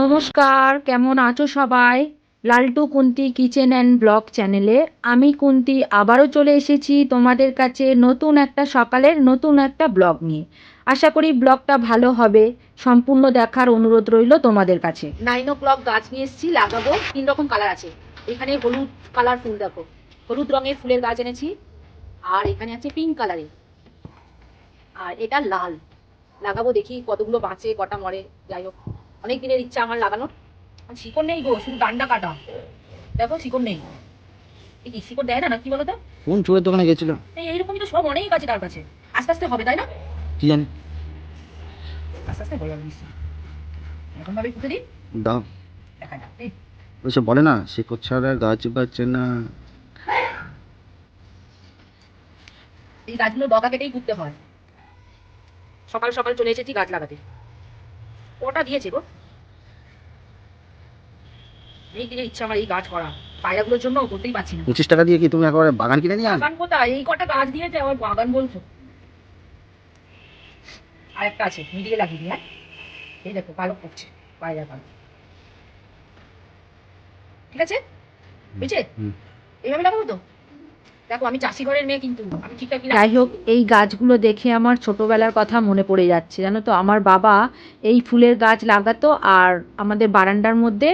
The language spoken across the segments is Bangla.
নমস্কার, কেমন আছো সবাই? Laltu Kunti kitchen and blog চ্যানেলে আমি কুন্তি আবারও চলে এসেছি তোমাদের কাছে নতুন একটা সকালের নতুন একটা ব্লগ নিয়ে। আশা করি ব্লগটা ভালো হবে। সম্পূর্ণ দেখার অনুরোধ রইল তোমাদের কাছে। নাইন ও ক্লক গাছ নিয়ে এসেছি, লাগাবো। তিন রকম কালার আছে। এখানে হলুদ কালার ফুল, দেখো। হলুদ রঙের ফুলের গাছ এনেছি। আর এখানে আছে পিঙ্ক কালারের আর এটা লাল। লাগাবো দেখি কতগুলো বাঁচে, কটা মরে, যাই হোক। অনেক দিনের ইচ্ছা আমার লাগানোর শিকড় নেই গো শুধু ডান্ডা কাটা। দেখো শিকড় নেই। এই শিকড় দেয় না না কি বলো তো কোন চোরের দোকানে গেছিল? এই এইরকমই তো সব অনেক আছে তার কাছে। আস্তে আস্তে হবে তাই না? কি জানি। আস্তে আস্তে হয়ে যাবে নিশ্চয়ই। ভাবে পুঁতে দিই। দাও। দেখা যাক ওইসব বলে না শিকড় ছাড়া গাছ না। এই গাছগুলো ডগা কেটেই পুঁততে হয়। সকাল সকাল চলে এসেছি গাছ লাগাতে। ওটা দিয়েছে গো? এই ইচ্ছা আমার এই গাছ করা। পায়রাগুলোর জন্য করতেই পারছি না। পঁচিশ টাকা দিয়ে কি তুমি একেবারে বাগান কিনে নিয়ে আন? বাগান কোথায়? এই কটা গাছ দিয়েছে আমার বাগান বলছো। আরেকটা আছে মিডিয়ে লাগিয়ে দিই হ্যাঁ? এই দেখো পায়রা ঠিক আছে? বুঝছে? এইভাবে লাগাবো তো? দেখো আমি চাষি ঘরের মেয়ে কিন্তু আমি ঠিকঠাক যাই হোক এই গাছগুলো দেখে আমার ছোটবেলার কথা মনে পড়ে যাচ্ছে জানো তো? আমার বাবা এই ফুলের গাছ লাগাতো আর আমাদের বারান্দার মধ্যে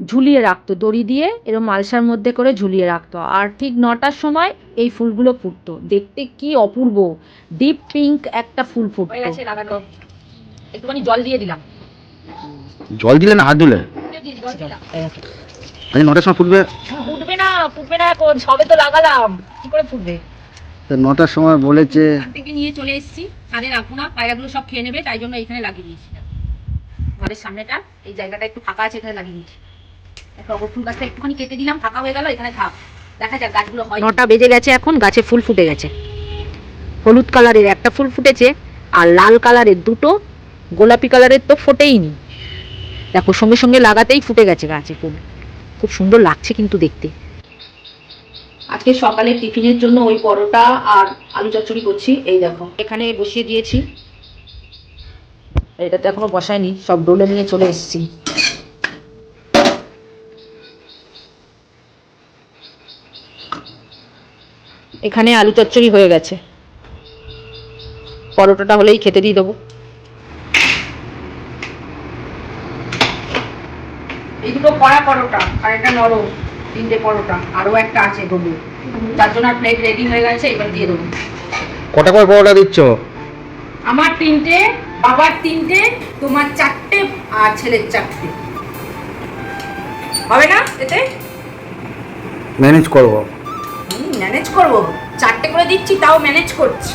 ঝুলিয়ে রাখতো দড়ি দিয়ে এরকম মালসার মধ্যে করে ঝুলিয়ে রাখতো। আর ঠিক নটার সময় এই ফুলগুলো ফুটতো। দেখতে কি অপূর্ব! ডিপ পিঙ্ক একটা ফুল ফুটতো। হয়ে গেছে একটুখানি জল দিয়ে দিলাম। জল দিলে না হাত ধুলে? আজ নটার সময় ফুটবে? ফুটবে না ফুটবে না এখন সবে তো লাগালাম। কি করে ফুটবে? তা নটার সময় বলেছে। থেকে নিয়ে চলে এসেছি রাখব না পায়রাগুলো সব খেয়ে নেবে তাই জন্য এখানে লাগিয়ে দিয়েছি। ঘরের সামনেটা এই জায়গাটা একটু ফাঁকা আছে এখানে লাগিয়ে দিয়েছি। একটা অগর ফুল গাছটা একটুখানি কেটে দিলাম ফাঁকা হয়ে গেল এখানে থাক। দেখা যাক গাছগুলো হয় নটা বেজে গেছে এখন গাছে ফুল ফুটে গেছে। হলুদ কালারের একটা ফুল ফুটেছে আর লাল কালারের দুটো গোলাপি কালারের তো ফোটেই নি। দেখো সঙ্গে সঙ্গে লাগাতেই ফুটে গেছে গাছে ফুল। খুব সুন্দর লাগছে কিন্তু দেখতে। আজকে সকালে টিফিনের জন্য ওই পরোটা আর আলু চচ্চড়ি করছি এই দেখো। এখানে বসিয়ে দিয়েছি। এটাতে এখনও বসায়নি সব ডোলে নিয়ে চলে এসেছি। এখানে আলু চচ্চড়ি হয়ে গেছে। পরোটাটা হলেই খেতে দিয়ে দেবো। এই দুটো কড়া পরোটা আর একটা নরম তিনটে পরোটা আরও একটা আছে তার জন্য প্লেট রেডি হয়ে গেছে এবার দিয়ে দেবো। কটা করে পরোটা দিচ্ছ? আমার তিনটে বাবার তিনটে তোমার চারটে আর ছেলের চারটে। হবে না এতে? ম্যানেজ করব। ম্যানেজ করব? চারটে করে দিচ্ছি তাও ম্যানেজ করছি।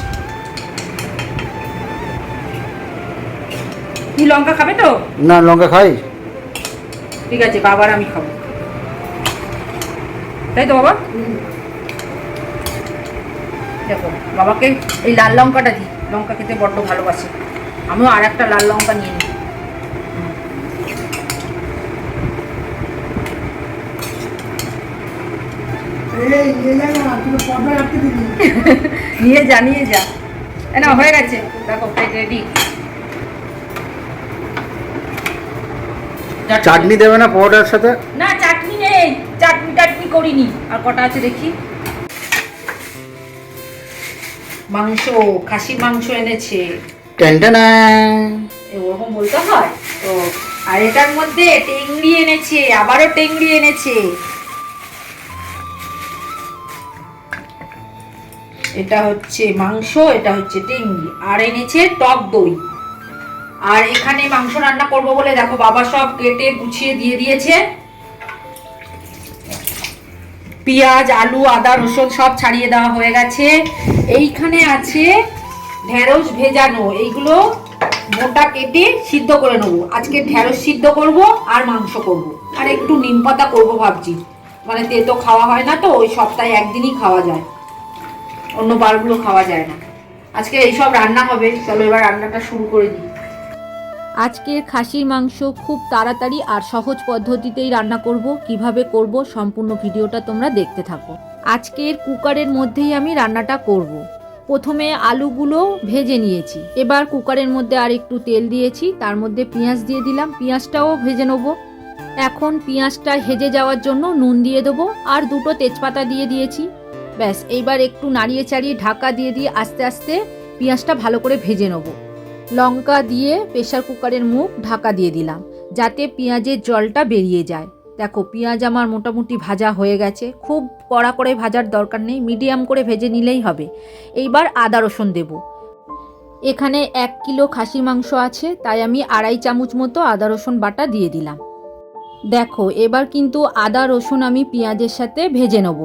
তুই লঙ্কা খাবে তো? না লঙ্কা খাই। ঠিক আছে বাবার আমি খাব। তাই তো বাবা? দেখো বাবাকে এই লাল লঙ্কাটা দিই। লঙ্কা খেতে বড্ড ভালোবাসে। আমিও আর একটা লাল লঙ্কা নিয়ে নিই। নিয়ে যা নিয়ে যা। না হয়ে গেছে। দেখো প্লেট রেডি চাটনি দেবে না পরোটার সাথে? না চাটনি নেই। চাটনি টাটনি করিনি। আর কটা আছে দেখি। মাংস খাসির মাংস এনেছে। ওরকম বলতে হয়। তো আর এটার মধ্যে টেংরি এনেছে আবারও টেংরি এনেছে। এটা হচ্ছে মাংস, এটা হচ্ছে টেংরি আর এনেছে টক দই। আর এখানে মাংস রান্না করব বলে দেখো, বাবা সব কেটে গুছিয়ে দিয়ে দিয়েছে। পেঁয়াজ, আলু, আদা, রসুন সব ছাড়িয়ে দেওয়া হয়ে গেছে। এইখানে আছে ঢেঁড়স ভেজানো। এইগুলো মোটা কেটে সিদ্ধ করে নেব। আজকে ঢেঁড়স সিদ্ধ করব আর মাংস করব। আর একটু নিম পাতা করব ভাবছি। মানে তেতো খাওয়া হয় না তো, ওই সপ্তাহে একদিনই খাওয়া যায়। অন্য বারগুলো খাওয়া যায় না। আজকে এইসব রান্না হবে, চলো এবার রান্নাটা শুরু করে দিই। আজকের খাসির মাংস খুব তাড়াতাড়ি আর সহজ পদ্ধতিতেই রান্না করব, কীভাবে করব সম্পূর্ণ ভিডিওটা তোমরা দেখতে থাকো। আজকের কুকারের মধ্যেই আমি রান্নাটা করব। প্রথমে আলুগুলো ভেজে নিয়েছি। এবার কুকারের মধ্যে আর একটু তেল দিয়েছি, তার মধ্যে পেঁয়াজ দিয়ে দিলাম, পেঁয়াজটাও ভেজে নেব। এখন পেঁয়াজটা হেজে যাওয়ার জন্য নুন দিয়ে দেবো, আর দুটো তেজপাতা দিয়ে দিয়েছি। ব্যাস, এইবার একটু নাড়িয়ে চাড়িয়ে ঢাকা দিয়ে দিয়ে আস্তে আস্তে পেঁয়াজটা ভালো করে ভেজে নেব। লঙ্কা দিয়ে প্রেশার কুকারের মুখ ঢাকা দিয়ে দিলাম, যাতে পেঁয়াজের জলটা বেরিয়ে যায়। দেখো, পেঁয়াজ আমার মোটামুটি ভাজা হয়ে গেছে, খুব কড়া করে ভাজার দরকার নেই, মিডিয়াম করে ভেজে নিলেই হবে। এইবার আদা রসুন দেব। এখানে এক কিলো খাসি মাংস আছে, তাই আমি আড়াই চামচ মতো আদা রসুন বাটা দিয়ে দিলাম। দেখো, এবার কিন্তু আদা রসুন আমি পেঁয়াজের সাথে ভেজে নেব।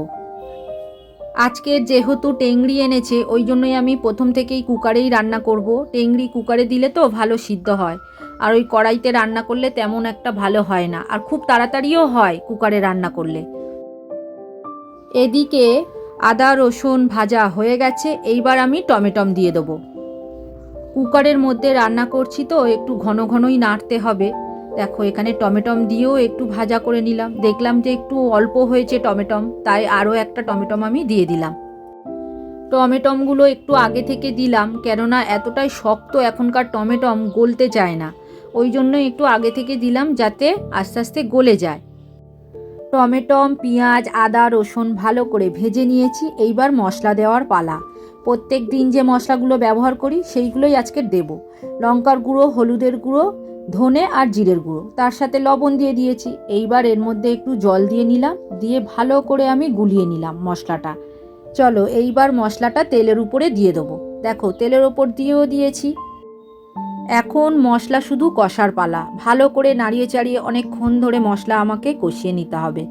আজকে যেহেতু টেংরি এনেছে, ওই জন্যই আমি প্রথম থেকেই কুকারেই রান্না করব। টেংরি কুকারে দিলে তো ভালো সিদ্ধ হয়। আর ওই কড়াইতে রান্না করলে তেমন একটা ভালো হয় না। আর খুব তাড়াতাড়িও হয় কুকারে রান্না করলে। এদিকে আদা, রসুন ভাজা হয়ে গেছে। এইবার আমি টমেটম দিয়ে দেবো। কুকারের মধ্যে রান্না করছি তো, একটু ঘন ঘনই নাড়তে হবে। দেখো, এখানে টমেটম দিয়েও একটু ভাজা করে নিলাম। দেখলাম যে একটু অল্প হয়েছে টমেটম, তাই আরও একটা টমেটম আমি দিয়ে দিলাম। টমেটমগুলো একটু আগে থেকে দিলাম, কেননা এতটাই শক্ত এখনকার টমেটম গলতে চায় না। ওই জন্য একটু আগে থেকে দিলাম যাতে আস্তে আস্তে গলে যায়। টমেটম, পেঁয়াজ, আদা, রসুন ভালো করে ভেজে নিয়েছি, এইবার মশলা দেওয়ার পালা। প্রত্যেক দিন যে মশলাগুলো ব্যবহার করি, সেইগুলোই আজকে দেব। লঙ্কার গুঁড়ো, হলুদের গুঁড়ো ধনে আর জিরের গুঁড়ো। তার সাথে লবণ দিয়ে দিয়েছি। এইবার এর মধ্যে একটু জল দিয়ে নিলাম। দিয়ে ভালো করে আমি গুলিয়ে নিলাম মশলাটা। চলো, এইবার মশলাটা তেলের উপরে দিয়ে দেবো। দেখো, তেলের ওপর দিয়েও দিয়েছি। এখন মশলা শুধু কষার পালা। ভালো করে নাড়িয়ে চাড়িয়ে অনেকক্ষণ ধরে মশলা আমাকে কষিয়ে নিতে হবে।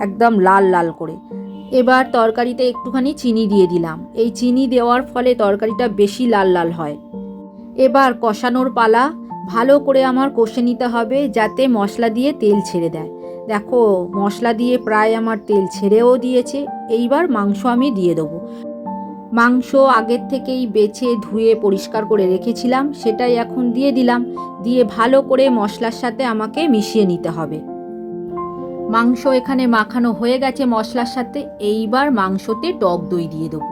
একদম লাল লাল করে। এবার তরকারিতে একটুখানি চিনি দিয়ে দিলাম। এই চিনি দেওয়ার ফলে তরকারিটা বেশি লাল লাল হয়। এবার কষানোর পালা। ভালো করে আমার কষে নিতে হবে যাতে মশলা দিয়ে তেল ছেড়ে দেয়। দেখো, মশলা দিয়ে প্রায় আমার তেল ছেড়েও দিয়েছে, এইবার মাংস আমি দিয়ে দেবো। মাংস আগের থেকেই বেছে ধুয়ে পরিষ্কার করে রেখেছিলাম, সেটাই এখন দিয়ে দিলাম। দিয়ে ভালো করে মশলার সাথে আমাকে মিশিয়ে নিতে হবে। মাংস এখানে মাখানো হয়ে গেছে মশলার সাথে, এইবার মাংসতে টক দই দিয়ে দেবো।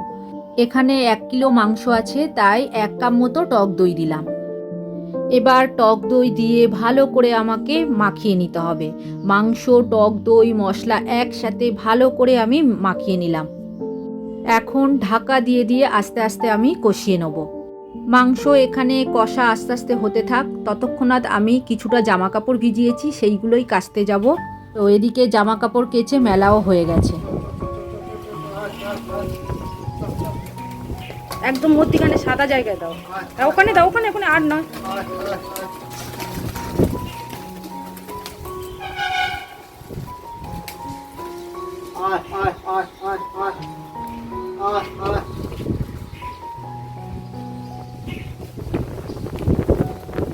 এখানে এক কিলো মাংস আছে, তাই এক কাপ মতো টক দই দিলাম। এবার টক দই দিয়ে ভালো করে আমাকে মাখিয়ে নিতে হবে। মাংস, টক দই, মশলা একসাথে ভালো করে আমি মাখিয়ে নিলাম। এখন ঢাকা দিয়ে দিয়ে আস্তে আস্তে আমি কষিয়ে নেব। মাংস এখানে কষা আস্তে আস্তে হতে থাক। ততক্ষণাৎ আমি কিছুটা জামা কাপড় ভিজিয়েছি, সেইগুলোই কাচতে যাব। তো এদিকে জামা কাপড় কেচে মেলাও হয়ে গেছে। একদম মধ্যিখানে সাদা জায়গায় দাও। ওখানে দাও, ওখানে ওখানে, আর নয়।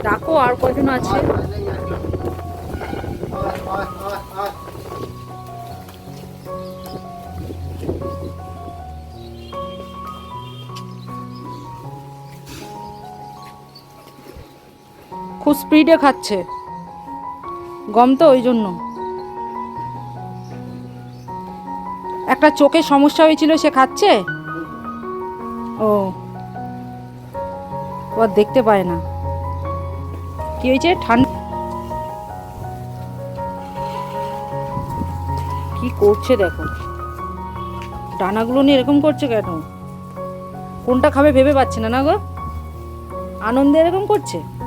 ডাকো আর কজন আছে? খুব স্পিডে খাচ্ছে। গম তো, ওই জন্য। একটা চোখে সমস্যা হয়েছিল, সে খাচ্ছে? ও। ও দেখতে পায় না। কি হয়েছে? ঠান্ডা। কি করছে দেখো? ডানাগুলো নিয়ে এরকম করছে কেন? কোনটা খাবে ভেবে পাচ্ছে না না গো? আনন্দে এরকম করছে?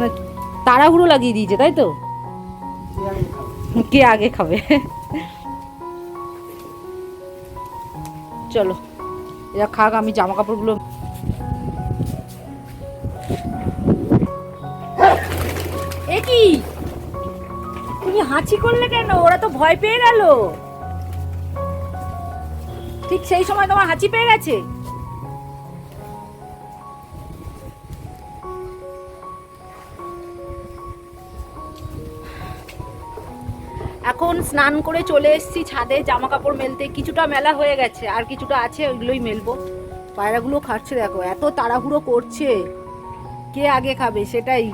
মানে তাড়াহুড়ো লাগিয়ে দিয়েছে, তাই তো? কে আগে খাবে? চলো, এরা খাক, আমি জামা কাপড়গুলো কি? তুমি হাঁচি করলে কেন? ওরা তো ভয় পেয়ে গেল। ঠিক সেই সময় তোমার হাঁচি পেয়ে গেছে? স্নান করে চলে এসেছি ছাদে জামা কাপড় মেলতে। কিছুটা মেলা হয়ে গেছে, আর কিছুটা আছে, ওইগুলোই মেলবো। পায়রাগুলো খাচ্ছে দেখো, এত তাড়াহুড়ো করছে। কে আগে খাবে সেটাই।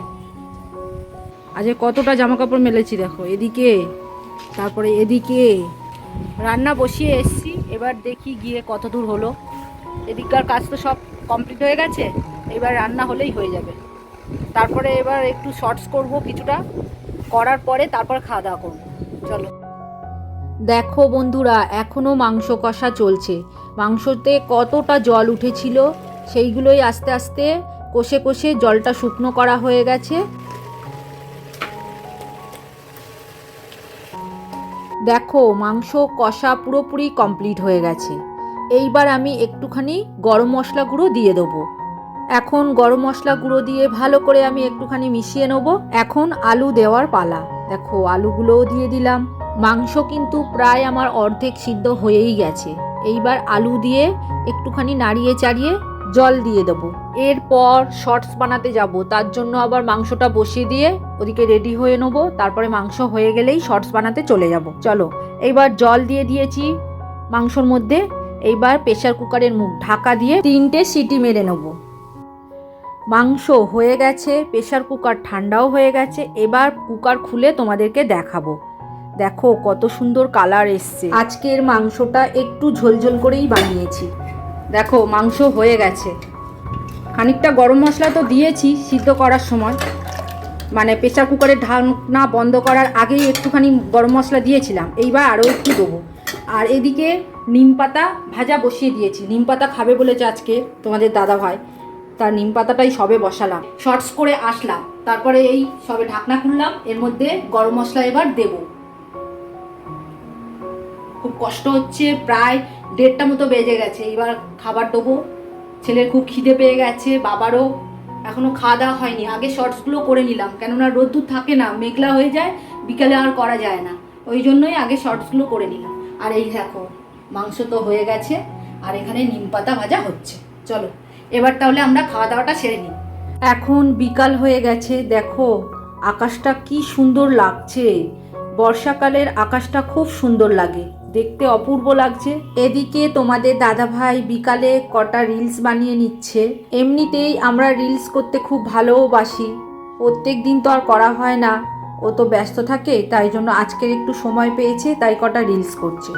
আজকে কতটা জামা কাপড় মেলেছি দেখো, এদিকে, তারপরে এদিকে। রান্না বসিয়ে এসছি, এবার দেখি গিয়ে কত দূর হলো। এদিককার কাজ তো সব কমপ্লিট হয়ে গেছে, এবার রান্না হলেই হয়ে যাবে। তারপরে এবার একটু শর্টস করব কিছুটা, করার পরে তারপর খাওয়া দাওয়া করব। চলো। দেখো বন্ধুরা এখনও মাংস কষা চলছে। মাংসতে কতটা জল উঠেছিল, সেইগুলোই আস্তে আস্তে কষে কষে জলটা শুকনো করা হয়ে গেছে। দেখো, মাংস কষা পুরোপুরি কমপ্লিট হয়ে গেছে। এইবার আমি একটুখানি গরম মশলা গুঁড়ো দিয়ে দেবো। এখন গরম মশলা গুঁড়ো দিয়ে ভালো করে আমি একটুখানি মিশিয়ে নেব। এখন আলু দেওয়ার পালা। দেখো, আলুগুলোও দিয়ে দিলাম। মাংস কিন্তু প্রায় আমার অর্ধেক সিদ্ধ হয়েই গেছে। এইবার আলু দিয়ে একটুখানি নাড়িয়ে চাড়িয়ে জল দিয়ে দেবো। এরপর শর্টস বানাতে যাব। তার জন্য আবার মাংসটা বসিয়ে দিয়ে ওদিকে রেডি হয়ে নেব। তারপরে মাংস হয়ে গেলেই শর্টস বানাতে চলে যাব। চলো, এইবার জল দিয়ে দিয়েছি মাংসর মধ্যে। এইবার প্রেশার কুকারের মুখ ঢাকা দিয়ে তিনটে সিটি মেরে নেব। মাংস হয়ে গেছে প্রেশার কুকার ঠান্ডাও হয়ে গেছে, এবার কুকার খুলে তোমাদেরকে দেখাবো। দেখো কত সুন্দর কালার এসছে। আজকের মাংসটা একটু ঝোলঝোল করেই বানিয়েছি। দেখো মাংস হয়ে গেছে। খানিকটা গরম মশলা তো দিয়েছি সিদ্ধ করার সময়। মানে প্রেশার কুকারের ঢাকনা বন্ধ করার আগেই একটুখানি গরম মশলা দিয়েছিলাম। এইবার আরও একটু দেবো। আর এদিকে নিম পাতা ভাজা বসিয়ে দিয়েছি। নিম পাতা খাবে বলেছে আজকে তোমাদের দাদা ভাই তার নিম পাতাটাই সবে বসালাম। শর্টস করে আসলাম। তারপরে এই সবে ঢাকনা খুললাম। এর মধ্যে গরম মশলা এবার দেব। খুব কষ্ট হচ্ছে। প্রায় দেড়টা মতো বেজে গেছে। এবার খাবার দেবো। ছেলের খুব খিদে পেয়ে গেছে। বাবারও এখনও খাওয়া দাওয়া হয়নি। আগে শর্টসগুলো করে নিলাম। কেননা রোদ্দুর থাকে না, মেঘলা হয়ে যায়। বিকালে আর করা যায় না। ওই জন্যই আগে শর্টসগুলো করে নিলাম। আর এই দেখো, মাংস তো হয়ে গেছে। আর এখানে নিম পাতা ভাজা হচ্ছে। চলো। এবার তাহলে আমরা খাওয়া দাওয়াটা সেরে নিই। এখন বিকাল হয়ে গেছে, দেখো, আকাশটা কি সুন্দর লাগছে। বর্ষাকালের আকাশটা খুব সুন্দর লাগে, দেখতে অপূর্ব লাগছে। এদিকে তোমাদের দাদা ভাই বিকালে কটা রিলস বানিয়ে নিচ্ছে। এমনিতেই আমরা রিলস করতে খুব ভালোবাসি। প্রত্যেক দিন তো আর করা হয় না, ও তো ব্যস্ত থাকে, তাই জন্য আজকের একটু সময় পেয়েছে, তাই কটা রিলস করছে।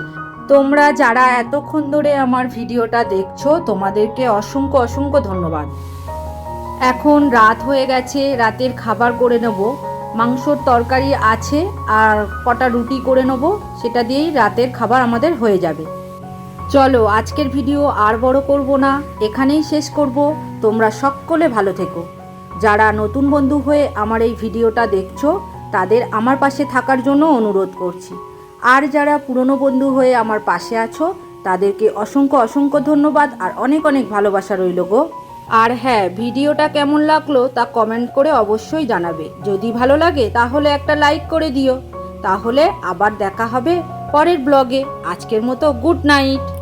তোমরা যারা এতক্ষণ ধরে আমার ভিডিওটা দেখছ, তোমাদেরকে অসংখ্য অসংখ্য ধন্যবাদ। এখন রাত হয়ে গেছে, রাতের খাবার করে নেব। মাংসর তরকারি আছে, আর কটা রুটি করে নেব, সেটা দিয়েই রাতের খাবার আমাদের হয়ে যাবে। চলো, আজকের ভিডিও আর বড় করব না, এখানেই শেষ করব। তোমরা সকলে ভালো থেকো। যারা নতুন বন্ধু হয়ে আমার এই ভিডিওটা দেখছ, তাদের আমার পাশে থাকার জন্য অনুরোধ করছি। আর যারা পুরনো বন্ধু হয়ে আমার পাশে আছো, তাদেরকে অসংখ্য অসংখ্য ধন্যবাদ আর অনেক অনেক ভালোবাসা রইল গো। আর হ্যাঁ ভিডিওটা কেমন লাগল তা কমেন্ট করে অবশ্যই জানাবে। যদি ভালো লাগে তাহলে একটা লাইক করে দিও। তাহলে আবার দেখা হবে পরের ব্লগে আজকের মতো গুড নাইট